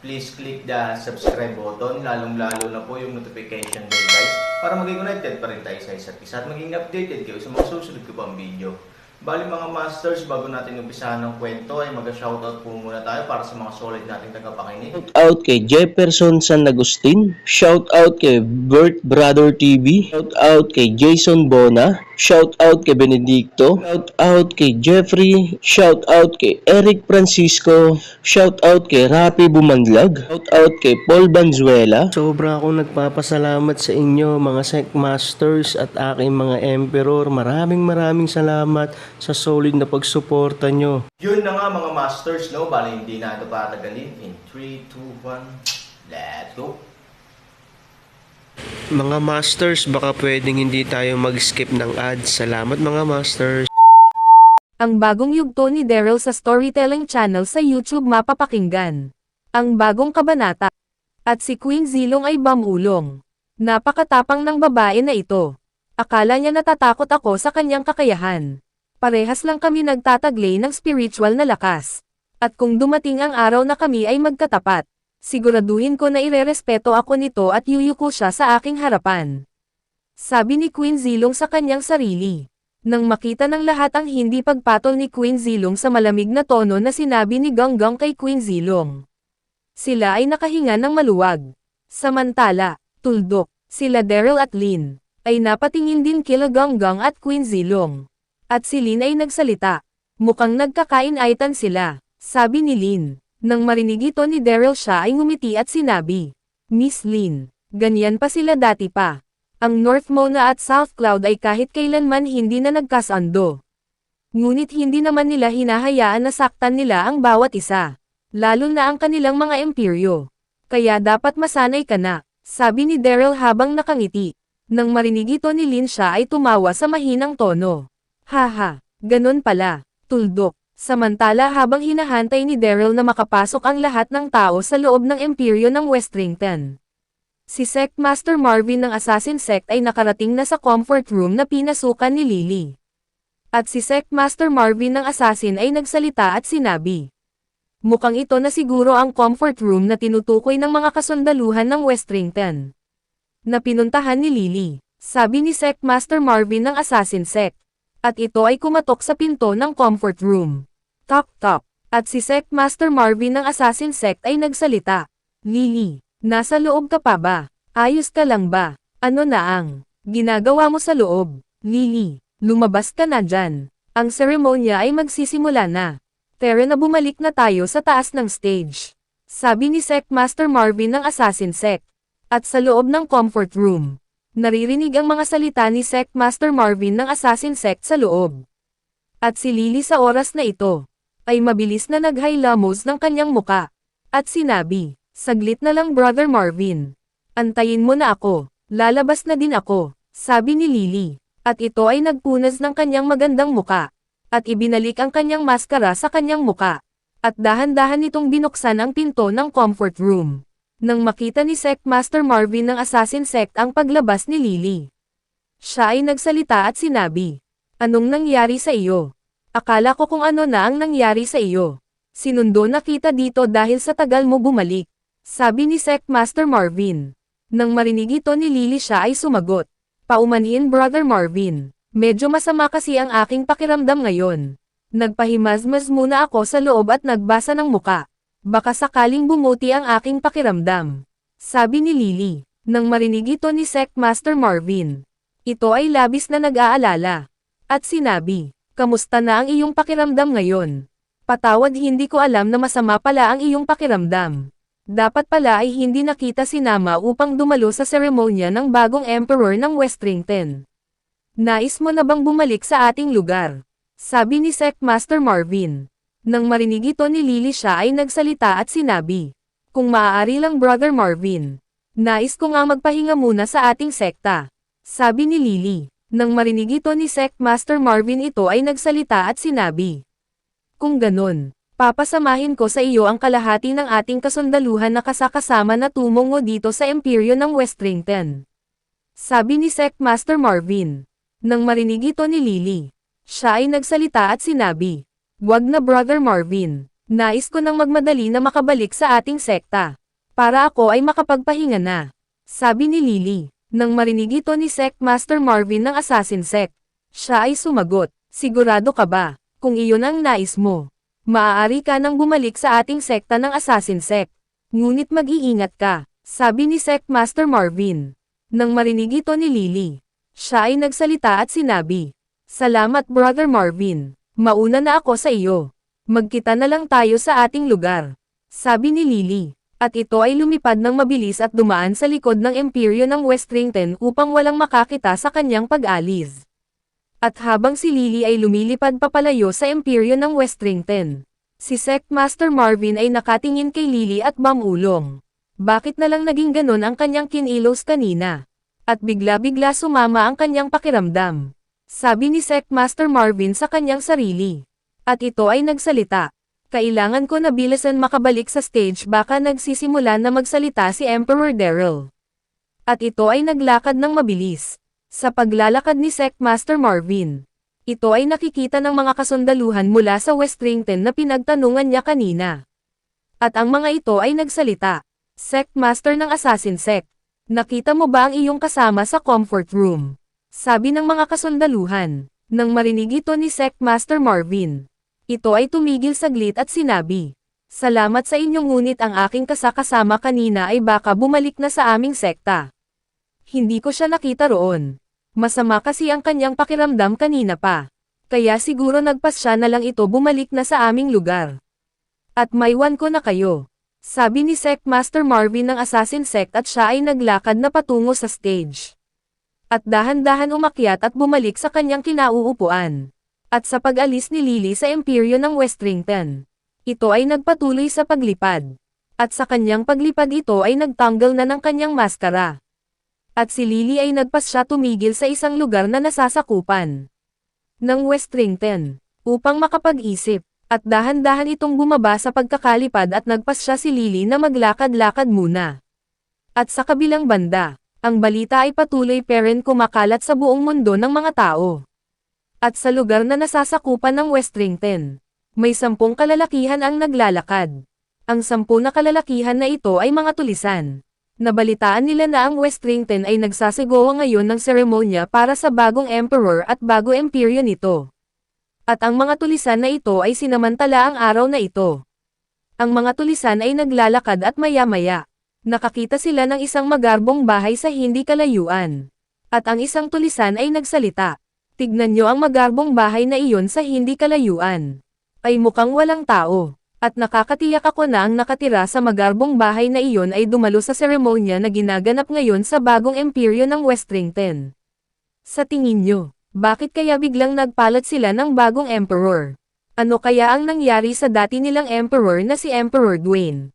please click the subscribe button, lalong-lalo na po yung notification bell guys, para maging connected pa rin tayo sa isa't isa at maging updated kayo sa mga susunod ko pang video. Bali mga masters, bago natin umpisahan ng kwento ay mag-shoutout po muna tayo para sa mga solid nating tagapakinig. Shout out kay Jefferson San Agustin. Shout out kay Bert Brother TV. Shout out kay Jason Bona. Shout out kay Benedicto. Shout out kay Jeffrey. Shout out kay Eric Francisco. Shout out kay Rapi Bumanlag. Shout out kay Paul Banzuela. Sobra akong nagpapasalamat sa inyo mga Sec Masters at aking mga Emperor. Maraming maraming salamat sa solid na pagsuporta nyo. Yun na nga mga masters, no? Bali hindi na ito patagalin. In 3, 2, 1, let's go! Mga masters, baka pwedeng hindi tayo mag-skip ng ads. Salamat mga masters. Ang bagong yugto ni Daryl sa storytelling channel sa YouTube mapapakinggan. Ang bagong kabanata. At si Queen Zilong ay bamulong. Napakatapang ng babae na ito. Akala niya natatakot ako sa kanyang kakayahan. Parehas lang kami nagtataglay ng spiritual na lakas. At kung dumating ang araw na kami ay magkatapat, siguraduhin ko na irerespeto ako nito at yuyuko siya sa aking harapan. Sabi ni Queen Zilong sa kanyang sarili. Nang makita ng lahat ang hindi pagpatol ni Queen Zilong sa malamig na tono na sinabi ni Ganggang kay Queen Zilong. Sila ay nakahinga ng maluwag. Samantala, tuldok, sila Daryl at Lin, ay napatingin din kila Ganggang at Queen Zilong. At si Lin ay nagsalita. Mukhang nagkakain-aitan sila, sabi ni Lin. Nang marinig ito ni Daryl siya ay ngumiti at sinabi, Miss Lin, ganyan pa sila dati pa. Ang North Mona at South Cloud ay kahit kailanman hindi na nagkasando. Ngunit hindi naman nila hinahayaan na saktan nila ang bawat isa. Lalo na ang kanilang mga imperyo. Kaya dapat masanay ka na, sabi ni Daryl habang nakangiti. Nang marinig ito ni Lin siya ay tumawa sa mahinang tono. Haha, ganun pala, tuldok. Samantala habang hinahantay ni Daryl na makapasok ang lahat ng tao sa loob ng imperyo ng Westrington. Si Sect Master Marvin ng Assassin Sect ay nakarating na sa comfort room na pinasukan ni Lily. At si Sect Master Marvin ng Assassin ay nagsalita at sinabi. Mukhang ito na siguro ang comfort room na tinutukoy ng mga kasundaluhan ng Westrington. Na pinuntahan ni Lily, sabi ni Sect Master Marvin ng Assassin Sect. At ito ay kumatok sa pinto ng comfort room. Tok tok. At si Sect Master Marvin ng Assassin Sect ay nagsalita. Lily, nasa loob ka pa ba? Ayos ka lang ba? Ano na ang ginagawa mo sa loob? Lily, lumabas ka na dyan. Ang seremonya ay magsisimula na. Tara na bumalik na tayo sa taas ng stage. Sabi ni Sect Master Marvin ng Assassin Sect. At sa loob ng comfort room, naririnig ang mga salita ni Sect Master Marvin ng Assassin Sect sa loob. At si Lily sa oras na ito, ay mabilis na naghilamos ng kanyang muka. At sinabi, saglit na lang Brother Marvin. Antayin mo na ako, lalabas na din ako, sabi ni Lily. At ito ay nagpunas ng kanyang magandang muka. At ibinalik ang kanyang maskara sa kanyang muka. At dahan-dahan nitong binuksan ang pinto ng comfort room. Nang makita ni Sect Master Marvin ng Assassin Sect ang paglabas ni Lily. Siya ay nagsalita at sinabi, Anong nangyari sa iyo? Akala ko kung ano na ang nangyari sa iyo. Sinundo na kita dito dahil sa tagal mo bumalik. Sabi ni Sect Master Marvin. Nang marinig ito ni Lily siya ay sumagot. Paumanhin Brother Marvin. Medyo masama kasi ang aking pakiramdam ngayon. Nagpahimazmaz muna ako sa loob at nagbasa ng muka. Baka sakaling bumuti ang aking pakiramdam. Sabi ni Lily. Nang marinig ito ni Sect Master Marvin. Ito ay labis na nag-aalala. At sinabi, Kamusta na ang iyong pakiramdam ngayon? Patawad hindi ko alam na masama pala ang iyong pakiramdam. Dapat pala ay hindi nakita si Nama upang dumalo sa seremonya ng bagong emperor ng Westrington. Nais mo na bang bumalik sa ating lugar? Sabi ni Sect Master Marvin. Nang marinig ito ni Lily siya ay nagsalita at sinabi. Kung maaari lang Brother Marvin. Nais ko nga magpahinga muna sa ating sekta. Sabi ni Lily. Nang marinig ito ni Sect Master Marvin ito ay nagsalita at sinabi. Kung ganun, papasamahin ko sa iyo ang kalahati ng ating kasundaluhan na kasakasama na tumungo dito sa Imperyo ng Westrington. Sabi ni Sect Master Marvin. Nang marinig ito ni Lily, siya ay nagsalita at sinabi, Wag na Brother Marvin, nais ko nang magmadali na makabalik sa ating sekta. Para ako ay makapagpahinga na. Sabi ni Lily, nang marinig ito ni Sect Master Marvin ng Assassin Sect. Siya ay sumagot, Sigurado ka ba, kung iyon ang nais mo? Maaari ka nang bumalik sa ating sekta ng Assassin Sect. Ngunit mag-iingat ka, sabi ni Sect Master Marvin. Nang marinig ito ni Lily, siya ay nagsalita at sinabi, Salamat Brother Marvin, mauna na ako sa iyo. Magkita na lang tayo sa ating lugar. Sabi ni Lily, at ito ay lumipad ng mabilis at dumaan sa likod ng imperyo ng Westrington upang walang makakita sa kanyang pag-alis. At habang si Lily ay lumilipad papalayo sa imperyo ng Westrington, si Sect Master Marvin ay nakatingin kay Lily at bamulong. Bakit na lang naging ganon ang kanyang kinilos kanina? At bigla-bigla sumama ang kanyang pakiramdam. Sabi ni Sect Master Marvin sa kanyang sarili. At ito ay nagsalita. Kailangan ko na bilisan makabalik sa stage baka nagsisimula na magsalita si Emperor Daryl. At ito ay naglakad ng mabilis. Sa paglalakad ni Sect Master Marvin. Ito ay nakikita ng mga kasundaluhan mula sa Westrington na pinagtanungan niya kanina. At ang mga ito ay nagsalita. Sect Master ng Assassin Sect. Nakita mo ba ang iyong kasama sa comfort room? Sabi ng mga kasundaluhan. Nang marinig ito ni Sect Master Marvin. Ito ay tumigil saglit at sinabi. Salamat sa inyong ngunit ang aking kasakasama kanina ay baka bumalik na sa aming sekta. Hindi ko siya nakita roon. Masama kasi ang kanyang pakiramdam kanina pa. Kaya siguro nagpas siya na lang ito bumalik na sa aming lugar. At maiwan ko na kayo. Sabi ni Sect Master Marvin ng Assassin Sect at siya ay naglakad na patungo sa stage. At dahan-dahan umakyat at bumalik sa kanyang kinauupuan. At sa pag-alis ni Lily sa imperyo ng Westrington, ito ay nagpatuloy sa paglipad. At sa kanyang paglipad ito ay nagtanggal na ng kanyang maskara. At si Lily ay nagpas siya tumigil sa isang lugar na nasasakupan ng Westrington upang makapag-isip. At dahan-dahan itong bumaba sa pagkakalipad at nagpas siya si Lily na maglakad-lakad muna. At sa kabilang banda, ang balita ay patuloy pa rin kumakalat sa buong mundo ng mga tao. At sa lugar na nasasakupan ng Westrington, may sampung kalalakihan ang naglalakad. Ang sampu na kalalakihan na ito ay mga tulisan. Nabalitaan nila na ang Westrington ay nagsasigawa ngayon ng seremonya para sa bagong emperor at bago emperyo nito. At ang mga tulisan na ito ay sinamantala ang araw na ito. Ang mga tulisan ay naglalakad at maya-maya. Nakakita sila ng isang magarbong bahay sa hindi kalayuan. At ang isang tulisan ay nagsalita. Tignan nyo ang magarbong bahay na iyon sa hindi kalayuan. Ay mukhang walang tao. At nakakatiyak ako na ang nakatira sa magarbong bahay na iyon ay dumalo sa seremonya na ginaganap ngayon sa bagong emperyo ng Westrington. Sa tingin nyo, bakit kaya biglang nagpalat sila ng bagong emperor? Ano kaya ang nangyari sa dati nilang emperor na si Emperor Dwayne?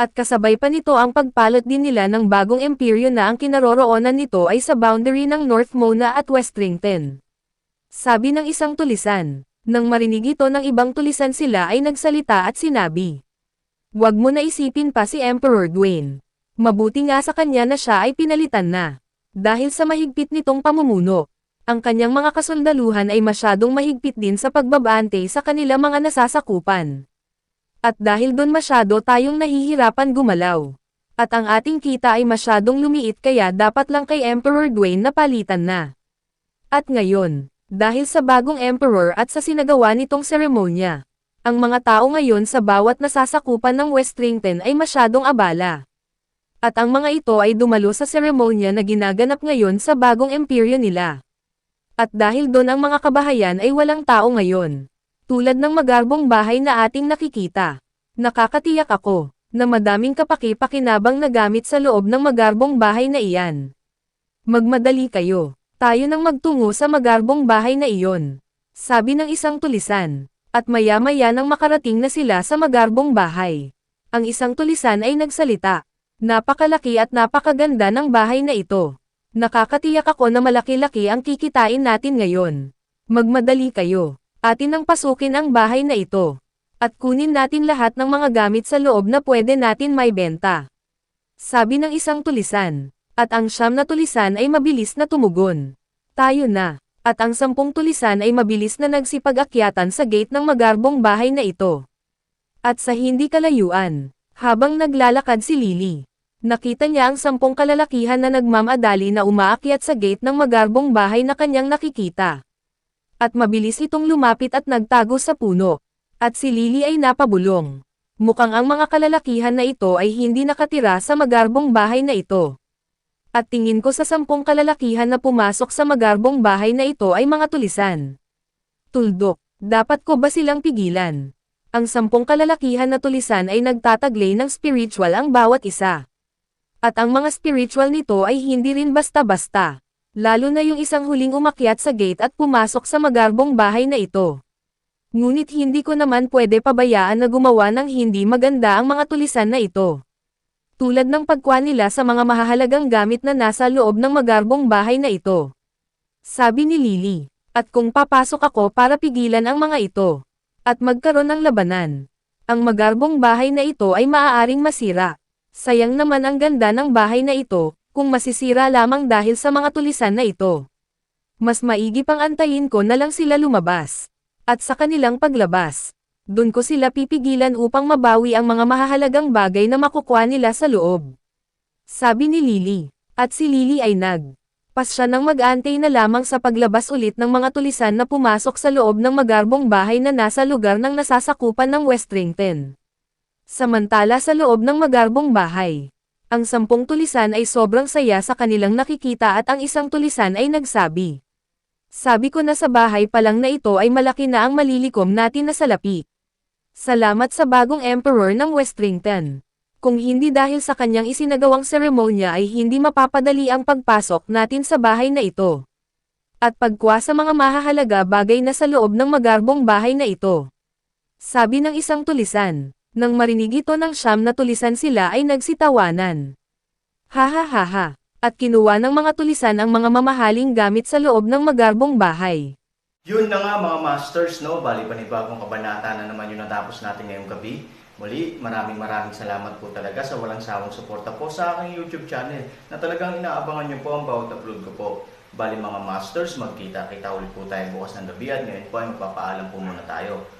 At kasabay pa nito ang pagpalat din nila ng bagong emperyo na ang kinaroroonan nito ay sa boundary ng North Mona at Westrington. Sabi ng isang tulisan, nang marinig ito ng ibang tulisan sila ay nagsalita at sinabi. Huwag mo na isipin pa si Emperor Dwayne. Mabuti nga sa kanya na siya ay pinalitan na. Dahil sa mahigpit nitong pamumuno, ang kanyang mga kasundaluhan ay masyadong mahigpit din sa pagbabante sa kanila mga nasasakupan. At dahil doon masyado tayong nahihirapan gumalaw. At ang ating kita ay masyadong lumiit kaya dapat lang kay Emperor Dwayne na palitan na. At ngayon, dahil sa bagong emperor at sa sinagawa nitong seremonya, ang mga tao ngayon sa bawat nasasakupan ng Westrington ay masyadong abala. At ang mga ito ay dumalo sa seremonya na ginaganap ngayon sa bagong emperyo nila. At dahil doon ang mga kabahayan ay walang tao ngayon. Tulad ng magarbong bahay na ating nakikita. Nakakatiyak ako, na madaming kapaki-pakinabang na gamit sa loob ng magarbong bahay na iyan. Magmadali kayo, tayo nang magtungo sa magarbong bahay na iyon. Sabi ng isang tulisan, at maya-maya nang makarating na sila sa magarbong bahay. Ang isang tulisan ay nagsalita. Napakalaki at napakaganda ng bahay na ito. Nakakatiyak ako na malaki-laki ang kikitain natin ngayon. Magmadali kayo. Atin ang pasukin ang bahay na ito. At kunin natin lahat ng mga gamit sa loob na pwede natin may benta. Sabi ng isang tulisan. At ang siyam na tulisan ay mabilis na tumugon. Tayo na. At ang sampung tulisan ay mabilis na nagsipag-akyatan sa gate ng magarbong bahay na ito. At sa hindi kalayuan, habang naglalakad si Lily, nakita niya ang sampung kalalakihan na nagmamadali na umaakyat sa gate ng magarbong bahay na kanyang nakikita. At mabilis itong lumapit at nagtago sa puno. At si Lily ay napabulong. Mukhang ang mga kalalakihan na ito ay hindi nakatira sa magarbong bahay na ito. At tingin ko sa sampung kalalakihan na pumasok sa magarbong bahay na ito ay mga tulisan. Tuldok, dapat ko ba silang pigilan? Ang sampung kalalakihan na tulisan ay nagtataglay ng spiritual ang bawat isa. At ang mga spiritual nito ay hindi rin basta-basta. Lalo na yung isang huling umakyat sa gate at pumasok sa magarbong bahay na ito. Ngunit hindi ko naman pwede pabayaan na gumawa ng hindi maganda ang mga tulisan na ito. Tulad ng pagkuha nila sa mga mahahalagang gamit na nasa loob ng magarbong bahay na ito. Sabi ni Lily, at kung papasok ako para pigilan ang mga ito, at magkaroon ng labanan, ang magarbong bahay na ito ay maaaring masira. Sayang naman ang ganda ng bahay na ito, kung masisira lamang dahil sa mga tulisan na ito. Mas maigi pang antayin ko na lang sila lumabas. At sa kanilang paglabas, dun ko sila pipigilan upang mabawi ang mga mahahalagang bagay na makukuha nila sa loob. Sabi ni Lily, at si Lily ay nag. Pas siya nang mag-antay na lamang sa paglabas ulit ng mga tulisan na pumasok sa loob ng magarbong bahay na nasa lugar ng nasasakupan ng Westrington. Samantala sa loob ng magarbong bahay, ang sampung tulisan ay sobrang saya sa kanilang nakikita at ang isang tulisan ay nagsabi. Sabi ko na sa bahay pa lang na ito ay malaki na ang malilikom natin na salapi. Salamat sa bagong emperor ng Westrington. Kung hindi dahil sa kanyang isinagawang seremonya ay hindi mapapadali ang pagpasok natin sa bahay na ito. At pagkuha sa mga mahahalaga bagay na sa loob ng magarbong bahay na ito. Sabi ng isang tulisan, nang marinig ito ng siyam na tulisan sila ay nagsitawanan. Ha ha ha ha at kinuha ng mga tulisan ang mga mamahaling gamit sa loob ng magarbong bahay. Yun na nga mga masters, no? Bali panibagong kabanata na naman yung natapos natin ngayong gabi. Muli, maraming maraming salamat po talaga sa walang sawang suporta po sa aking YouTube channel na talagang inaabangan niyo po ang bawat upload ko po. Bali mga masters, magkita-kita ulit po tayo bukas ng gabi at ngayon po ay magpapaalam po muna tayo.